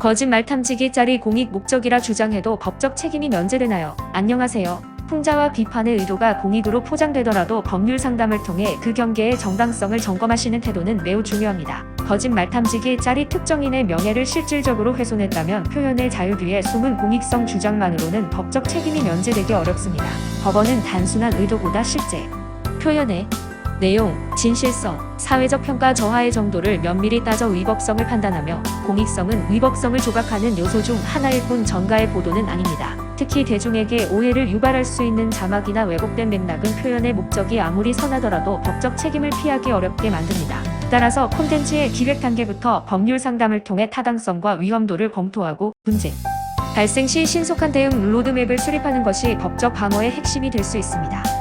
거짓말 탐지기 짤이 공익 목적이라 주장해도 법적 책임이 면제되나요? 안녕하세요. 풍자와 비판의 의도가 공익으로 포장되더라도 법률 상담을 통해 그 경계의 정당성을 점검하시는 태도는 매우 중요합니다. 거짓말 탐지기 짤이 특정인의 명예를 실질적으로 훼손했다면 표현의 자유 뒤에 숨은 공익성 주장만으로는 법적 책임이 면제되기 어렵습니다. 법원은 단순한 의도보다 실제, 표현의 내용, 진실성, 사회적 평가 저하의 정도를 면밀히 따져 위법성을 판단하며 공익성은 위법성을 조각하는 요소 중 하나일 뿐 전가의 보도는 아닙니다. 특히 대중에게 오해를 유발할 수 있는 자막이나 왜곡된 맥락은 표현의 목적이 아무리 선하더라도 법적 책임을 피하기 어렵게 만듭니다. 따라서 콘텐츠의 기획 단계부터 법률 상담을 통해 타당성과 위험도를 검토하고 문제 발생 시 신속한 대응 로드맵을 수립하는 것이 법적 방어의 핵심이 될 수 있습니다.